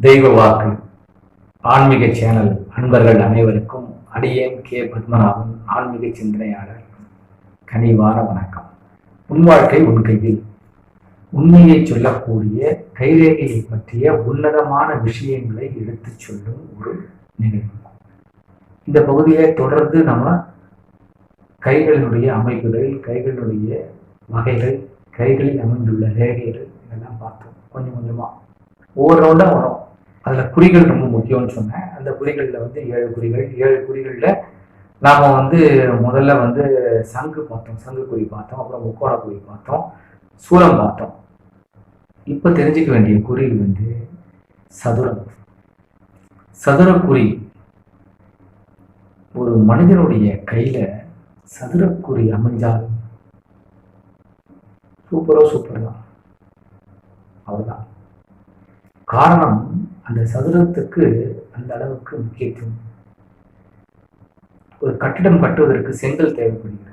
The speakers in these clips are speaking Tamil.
தெய்வ வாக்கு ஆன்மீக சேனல் அன்பர்கள் அனைவருக்கும் அடியேன் கே. பத்மநாபன் ஆன்மீக சிந்தனையாளர் கனிவான வணக்கம். உன் வாழ்க்கை உன் கையில். உண்மையை சொல்லக்கூடிய கைரேகையை பற்றிய உன்னதமான விஷயங்களை எடுத்துச் சொல்லும் ஒரு நிகழ்வு. இந்த பகுதியை தொடர்ந்து நம்ம கைகளினுடைய அமைப்புகள் கைகளினுடைய வகைகள் கைகளில் அமைந்துள்ள ரேகைகள் இதெல்லாம் பார்த்தோம். கொஞ்சம் கொஞ்சமா. ஒவ்வொரு ரவுண்டாக வரும். அதில் குறிகள் ரொம்ப முக்கியம்னு சொன்னேன். அந்த குறிகளில் வந்து ஏழு குறிகள் ஏழு குறிகளில் நாம் வந்து முதல்ல வந்து சங்கு பார்த்தோம். சங்கு குறி பார்த்தோம். அப்புறம் முக்கோண குறி பார்த்தோம். சூலம் பார்த்தோம். இப்போ தெரிஞ்சுக்க வேண்டிய குறி வந்து சதுரம். சதுரக்குறி ஒரு மனிதனுடைய கையில சதுரக்குறி அமைஞ்சால் சூப்பரோ சூப்பர் தான். அவ்வளவுதான். காரணம் அந்த சதுரத்துக்கு அந்த அளவுக்கு முக்கியத்துவம். ஒரு கட்டிடம் கட்டுவதற்கு செங்கல் தேவைப்படுகிறது.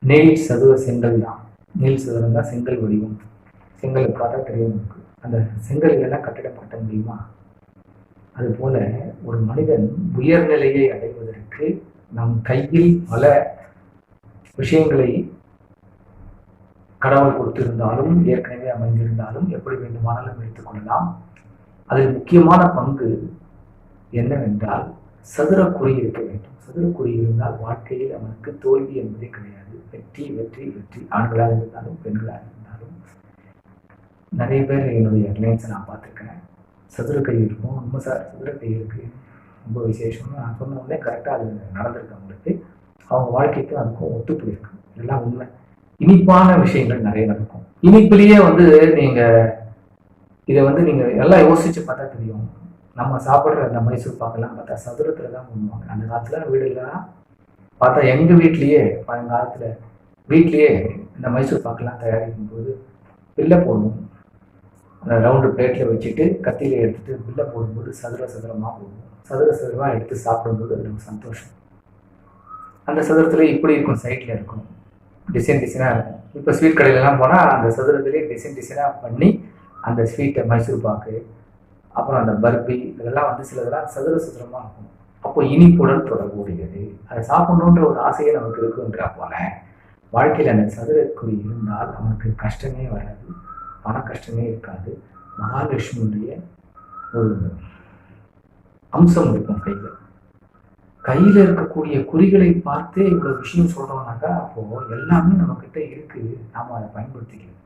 நெல் சதுர செங்கல் தான். நெல் சதுரம் தான் செங்கல் வடிவம். செங்கல் பார்த்தா தெரியும் நமக்கு. அந்த செங்கல் இல்லைன்னா கட்டிடம் கட்ட முடியுமா? அதுபோல ஒரு மனிதன் உயர்நிலையை அடைவதற்கு நம் கையில் பல விஷயங்களை கடவுள் கொடுத்திருந்தாலும் ஏற்கனவே அமைந்திருந்தாலும் எப்படி வேண்டுமானாலும் எடுத்துக்கொள்ளலாம் அதில் முக்கியமான பங்கு என்னவென்றால் சதுரக்குறி இருக்க வேண்டும். சதுரக்குறி இருந்தால் வாழ்க்கையில் அவனுக்கு தோல்வி என்பதே கிடையாது. வெற்றி வெற்றி வெற்றி. ஆண்களாக இருந்தாலும் பெண்களாக இருந்தாலும். நிறைய பேர் என்னுடைய ரிலையன்ஸை நான் பார்த்துருக்கேன். சதுர கை இருக்கும். உண்மை சார் சதுர கை இருக்கு. ரொம்ப விசேஷம். நான் சொன்ன உடனே கரெக்டாக அது நடந்திருக்கு அவங்களுக்கு. அவங்க வாழ்க்கைக்கு அதுக்கும் ஒத்து போயிருக்கு இதெல்லாம் உண்மை. இனிப்பான விஷயங்கள் நிறைய நடக்கும். இனிப்புலேயே வந்து நீங்க இதை வந்து நீங்க எல்லாம் யோசிச்சு பார்த்தா தெரியும். நம்ம சாப்பிட்ற அந்த மைசூர் பாக்கெல்லாம் பார்த்தா சதுரத்துல தான் பண்ணுவாங்க. அந்த காலத்துல வீடுலாம் பார்த்தா எங்க வீட்லயே பழங்காலத்துல வீட்லயே இந்த மைசூர் பாக்கெல்லாம் தயாரிக்கும் போது பில்லை போடுவோம் அந்த ரவுண்டு பிளேட்டில் வச்சுட்டு கத்தியில எடுத்துட்டு பில்லை போடும்போது சதுர சதுரமாக போடுவோம் சதுர சதுரமாக எடுத்து சாப்பிடும்போது அது நமக்கு சந்தோஷம். அந்த சதுரத்துல இப்படி இருக்கும் சைடில் இருக்கும். டிசைன் டிசைனாக இருக்கும் இப்போ ஸ்வீட் கடையிலலாம் போனால் அந்த சதுரத்திலே டிசைன் டிசைனாக பண்ணி அந்த ஸ்வீட்டை மைசூர் பாக்கு அப்புறம் அந்த பர்பி இதெல்லாம் வந்து சிலதெல்லாம் சதுர சதுரமாக இருக்கும். அப்போ இனிப்புடன் தொடர்புடையது. அதை சாப்பிடணுன்ற ஒரு ஆசையே நமக்கு இருக்குன்ற போல. வாழ்க்கையில் அந்த சதுரக்குறி இருந்தால் அவனுக்கு கஷ்டமே வராது. பண கஷ்டமே இருக்காது. மகாலட்சுமியுடைய ஒரு அம்சம் இருக்கும் கைகள் கையில் இருக்கக்கூடிய குறிகளை பார்த்தே இவ்வளோ விஷயம் சொல்கிறோம்னாக்கா அப்போது எல்லாமே நம்மக்கிட்ட இருக்குது நாம் அதை பயன்படுத்திக்கலாம்.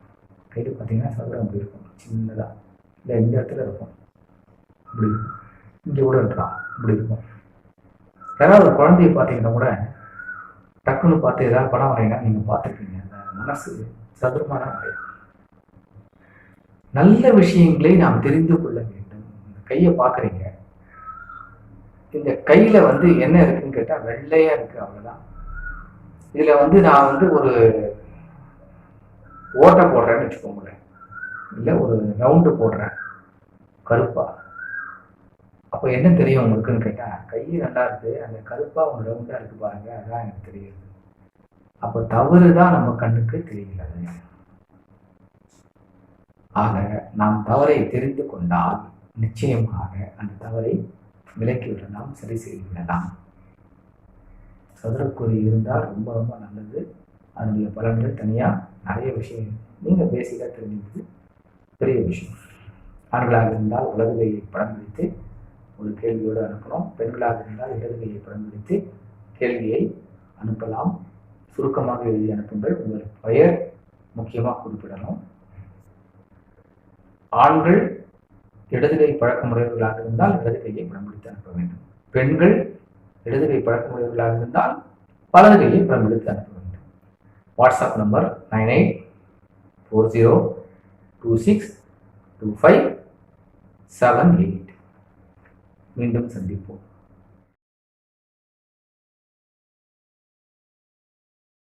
கையில் பார்த்தீங்கன்னா சதுரம் அப்படி இருக்கும். சின்னதாக இல்லை இந்த இடத்துல இருக்கும். இப்படி. இருக்கும் இங்கே கூட இருக்கலாம். இப்படி இருக்கும். யாராவது ஒரு குழந்தைய பார்த்தீங்கன்னா கூட டக்குன்னு பார்த்து ஏதாவது படம் வரையினா நீங்கள் பார்த்துருக்கீங்க அந்த மனசு சதுரமான நல்ல விஷயங்களை நாம் தெரிந்து கொள்ள வேண்டும். இந்த கையை பார்க்குறீங்க. இந்த கையில வந்து என்ன இருக்குன்னு கேட்டா வெள்ளையா இருக்கு அவ்வளவுதான். இதுல வந்து நான் வந்து ஒரு ஓட்டை போடுறேன்னு வச்சுக்கோங்களேன். இல்ல ஒரு ரவுண்டு போடுறேன். கருப்பா. அப்போ என்ன தெரியும் உங்களுக்குன்னு கேட்டா கை நல்லா இருக்கு அந்த கருப்பா ஒரு ரவுண்டா இருக்கு பாருங்க அதான் எனக்கு தெரியுது. அப்போ தவறு தான் நம்ம கண்ணுக்கு தெரியல ஆக நாம் தவறை தெரிந்து கொண்டால் நிச்சயமாக அந்த தவறை விலக்கி சரி செய்யலாம் சதுரக்குறி இருந்தால் ரொம்ப ரொம்ப நல்லது. அதனுடைய பலன்கள் தனியாக நிறைய விஷயம். நீங்கள் பேசிக்காக தெரிஞ்சது. பெரிய விஷயம். ஆண்களாக இருந்தால் உலகையை படம் பிடித்து ஒரு கேள்வியோடு அனுப்பணும். பெண்களாக இருந்தால் இடதுகையை படம் பிடித்து கேள்வியை அனுப்பலாம். சுருக்கமாக எழுதி அனுப்புங்கள். உங்கள் பெயர் முக்கியமாக குறிப்பிடணும். ஆண்கள் இடது கை பழக்கமுடையவர்களாக இருந்தால் இடது கையை படம் பிடித்து அனுப்ப வேண்டும். பெண்கள் இடது கை பழக்கமுடையவர்களாக இருந்தால் வலது கையை படம் அனுப்ப வேண்டும். WhatsApp number nine eight four zero two six two five seven eight. மீண்டும் சந்திப்போம்.